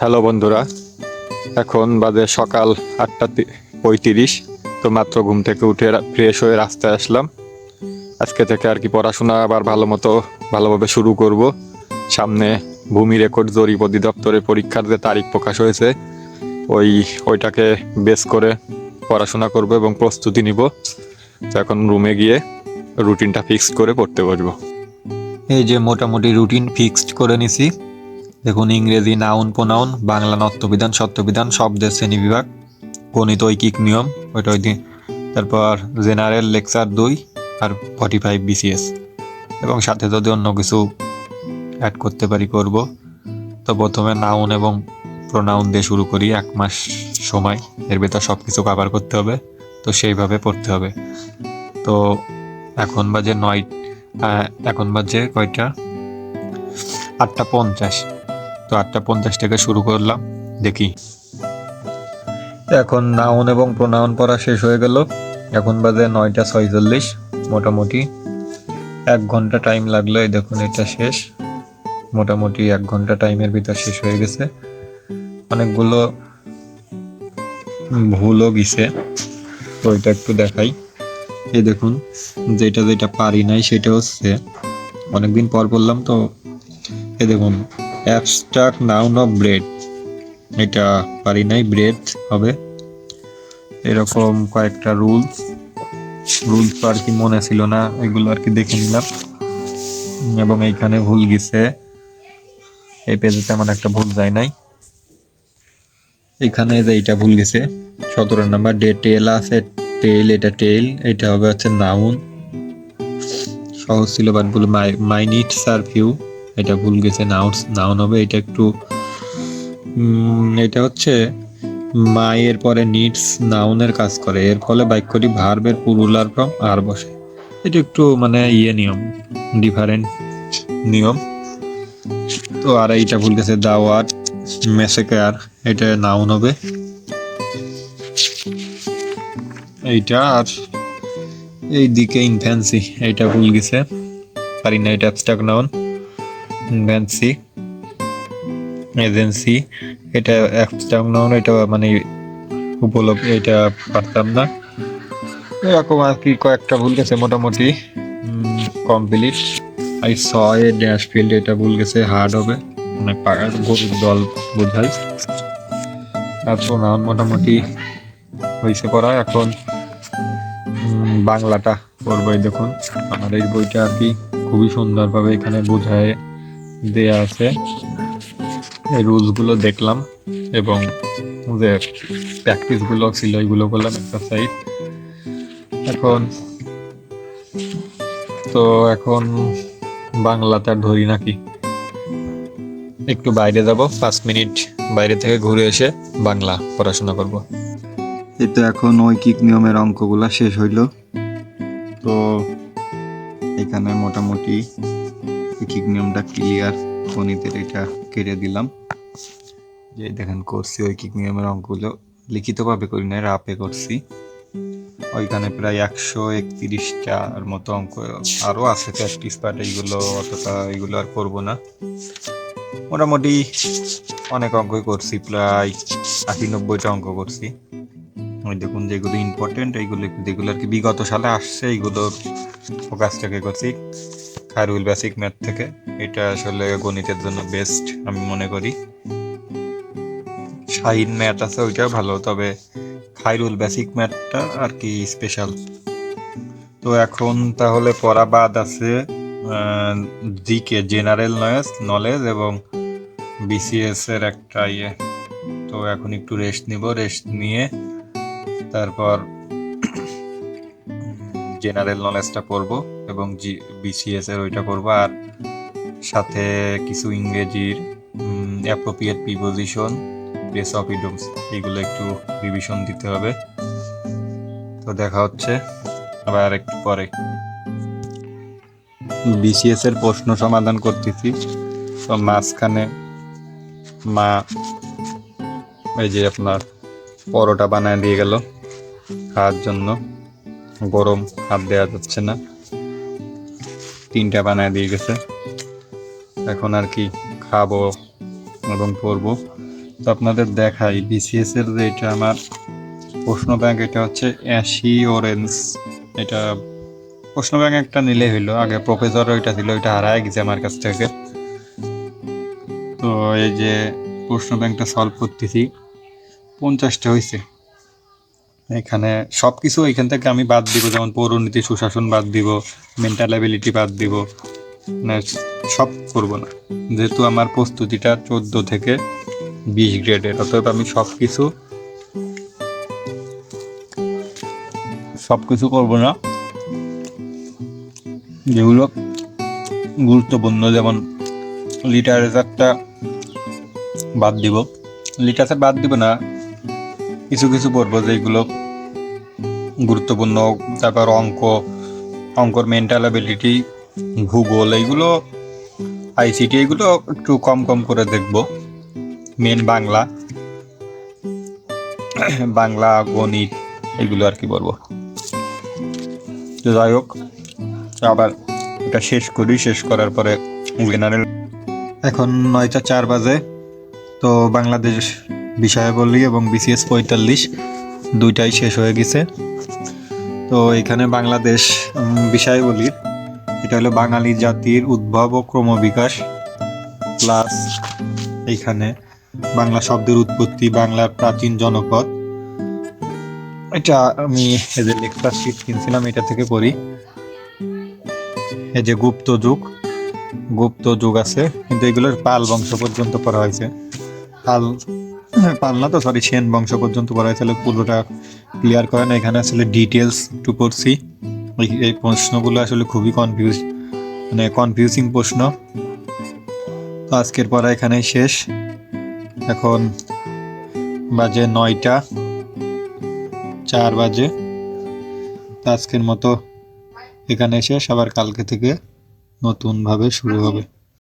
Hello বন্ধুরা, এখন বাজে সকাল আটটা পঁয়ত্রিশ, তো মাত্র ঘুম থেকে উঠে ফ্রেশ হয়ে রাস্তায় আসলাম। আজকে থেকে আর কি পড়াশোনা আবার ভালো মতো, ভালোভাবে শুরু করব। সামনে ভূমি রেকর্ড জরিপ অধিদপ্তরের পরীক্ষার যে তারিখ প্রকাশ হয়েছে, ওই ওইটাকে বেস করে পড়াশোনা করব এবং প্রস্তুতি নিব। তো এখন রুমে গিয়ে রুটিনটা ফিক্সড করে পড়তে বসবো। এই যে মোটামুটি রুটিন ফিক্সড করে নিছি দেখুন, ইংরেজি নাউন প্রোনাউন বাংলা নত্যবিধান, সত্যবিধান শব্দের শ্রেণি বিভাগ, গণিত, ঐকিক নিয়ম, ওইটা ওই তারপর জেনারেল, লেকচার দুই আর ফর্টি ফাইভ বিসিএস এবং সাথে যদি অন্য কিছু অ্যাড করতে পারি, করব। তো প্রথমে নাউন এবং প্রোনাউন দিয়ে শুরু করি, এক মাস সময়। এর ভেতর সব কিছু কভার করতে হবে, তো সেইভাবে পড়তে হবে। তো এখন বাজে নয় এখন বাজে কয়টা? আটটা পঞ্চাশ। তো আটটা পঞ্চাশ থেকে শুরু করলাম, দেখি। এখন নাউন এবং প্রোনাউন পড়া শেষ হয়ে গেল। এখন বাজে নয়টা ছয়চল্লিশ, মোটামুটি এক ঘণ্টা টাইম লাগল। এই দেখুন, এটা শেষ। মোটামুটি এক ঘণ্টা টাইমের ভিতর শেষ হয়ে গেছে। অনেকগুলো ভুলও গেছে, তো এটা একটু দেখাই। এই দেখুন, যেটা যেটা পারি নাই সেটা হচ্ছে। অনেকদিন পর বললাম তো এ দেখুন অ্যাবস্ট্রাক্ট নাউন অফ ব্রেড এটা পারি নাই ব্রেড হবে। এরকম কয়েকটা রুলস রুলস আর কি মনে ছিল না, এগুলো আর কি দেখে নিলাম। এবং এইখানে ভুল গেছে। এই পেজে তেমন একটা ভুল যায় নাই। এখানে যে এইটা ভুল গেছে, সতেরো নাম্বার ডে টেল আছে টেল এটা টেল এটা হবে হচ্ছে নাউন সহজ ছিল বাট ভুল মাই মাই নিডস আর ফিউ এটা ভুল গেছে নাউন নাউন হবে, এটা একটু এটা হচ্ছে মায়ের পরে নিডস নাউনের কাজ করে, এর ফলে বাক্যটি ভার্বের পুরুলার ফর্ম আর বসে। এটা একটু মানে ইয়ে নিয়ম ডিফারেন্ট নিয়ম। তো আর এইটা ভুল গেছে দাওয়াত মেসেকার এটা নাউন হবে। এইটা আর এই দিকে ইনফ্যান্সি এইটা ভুল গেছে, পারি না, এটা অ্যাবস্ট্রাক্ট নাউন ইনফ্যান্সি এজেন্সি এটা অ্যাবস্ট্রাক্ট নাউন এটা মানে উপলব্ধ, এটা পারতাম না। এরকম আর কি কয়েকটা ভুল গেছে মোটামুটি। Complete I saw a dash field এটা ভুল গেছে হার্ড হবে। মানে গরুর দল বোঝাই তারপর নাউন মোটামুটি হয়েছে পড়া। এখন বাংলাটা পড়ব এই দেখুন। আমার এই বইটা আর কি খুবই সুন্দরভাবে এখানে বোঝায়। দেয়া আছে। এই রুলসগুলো দেখলাম এবং যে প্র্যাকটিসগুলো ছিল, এগুলো করলাম এক্সারসাইজ এখন তো এখন বাংলাতে আর ধরি নাকি? একটু বাইরে যাব, পাঁচ মিনিট বাইরে থেকে ঘুরে এসে বাংলা পড়াশোনা করব। এই তো এখন ঐকিক নিয়মের অঙ্কগুলা শেষ হইল। তো এখানে মোটামুটি ঐকিক নিয়মটা ক্লিয়ার গণিতের এটা কেটে দিলাম। যে দেখেন, করছি ঐকিক নিয়মের অঙ্কগুলো। লিখিতভাবে করি না রাপে করছি। ওইখানে প্রায় একশো একত্রিশটার মতো অঙ্ক আরও আছে প্র্যাকটিস পার্ট এইগুলো, অতটা এইগুলো আর করব না। মোটামুটি অনেক অঙ্কই করছি, প্রায় আশি নব্বইটা অঙ্ক করছি। ওই দেখুন, যেগুলো ইম্পর্টেন্ট এইগুলো, যেগুলো আর কি বিগত সালে আসছে, এইগুলোর ফোকাসটাকে করছি। খায়রুল বেসিক ম্যাথ থেকে। এটা আসলে গণিতের জন্য বেস্ট আমি মনে করি। শাহিন ম্যাথ আছে ওইটা ভালো, তবে খাইরুল বেসিক ম্যাথটা আর কি স্পেশাল তো এখন তাহলে পড়া বাদ আছে জিকে জেনারেল নলেজ নলেজ এবং বিসিএস এর একটা ইয়ে। তো এখন একটু রেস্ট নিব রেস্ট নিয়ে তারপর জেনারেল নলেজটা পড়ব এবং জি বিসিএস এর ওইটা পড়ব। আর সাথে কিছু ইংরেজির appropriate preposition place of idioms এগুলো একটু রিভিশন দিতে হবে। তো দেখা হচ্ছে আবার একটু পরে। বিসিএস এর প্রশ্ন সমাধান করতেছি। তো মাঝখানে মা, এই যে আপনার পরোটা বানায় দিয়ে গেল খাওয়ার জন্য। গরম হাত দেওয়া যাচ্ছে না। তিনটা বানায় দিয়ে গেছে। এখন আর কি খাব এবং পরবো তো আপনাদের দেখাই বিসিএস এর যে এটা আমার প্রশ্ন ব্যাংক এটা হচ্ছে অ্যাশি অরেঞ্জ এটা প্রশ্ন ব্যাংক একটা নিলে হইল। আগে প্রফেসর ওইটা ছিল ওইটা হারায় গেছে আমার কাছ থেকে। তো এই যে প্রশ্ন ব্যাংকটা সলভ করতেছি, পঞ্চাশটা হয়েছে এখানে সব কিছু এখান থেকে আমি বাদ দিব, যেমন পৌরনীতি সুশাসন বাদ দিব মেন্টাল অ্যাবিলিটি বাদ দিব মানে সব করব না। যেহেতু আমার প্রস্তুতিটা চোদ্দ থেকে বিশ গ্রেডের অতএব আমি সব কিছু সব কিছু করব না। যেগুলো গুরুত্বপূর্ণ, যেমন লিটারেচারটা বাদ দিব। লিটারেচার বাদ দিব না কিছু কিছু পর্ব যেগুলো গুরুত্বপূর্ণ, তারপর অঙ্ক, অঙ্কর মেন্টাল অ্যাবিলিটি ভূগোল, এইগুলো আইসিটি এগুলো একটু কম কম করে দেখব। মেন বাংলা বাংলা, গণিত এগুলো আর কি বলব যাই হোক, আবার এটা শেষ করি, শেষ করার পরে জেনারেল এখন নয়টা চার বাজে, তো বাংলাদেশ বিষয়াবলী এবং বিসিএস পঁয়তাল্লিশ দুইটাই শেষ হয়ে গেছে। তো এখানে বাংলাদেশ বিষয়াবলীর এটা হলো বাঙালি জাতির উদ্ভব ও ক্রমবিকাশ প্লাস এইখানে বাংলা শব্দের উৎপত্তি বাংলার প্রাচীন জনপদ। এটা আমি যে লেকচার শিট কিনছিলাম, এটা থেকে পড়ি। এই যে গুপ্ত যুগ গুপ্ত যুগ আছে, কিন্তু এগুলোর পাল বংশ পর্যন্ত পড়া হয়েছে। পাল পাল না তো সরি সেন বংশ পর্যন্ত পড়া হয়েছিল, পুরোটা ক্লিয়ার করে না। এখানে আসলে ডিটেলস একটু পড়ছি। এই- প্রশ্নগুলো আসলে খুবই কনফিউজ মানে কনফিউজিং প্রশ্ন। তো আজকের পড়া এখানেই শেষ। এখন বাজে নয়টা, চার বাজে। আজকের মতো এখানে শেষ। আবার কালকে থেকে নতুনভাবে শুরু হবে।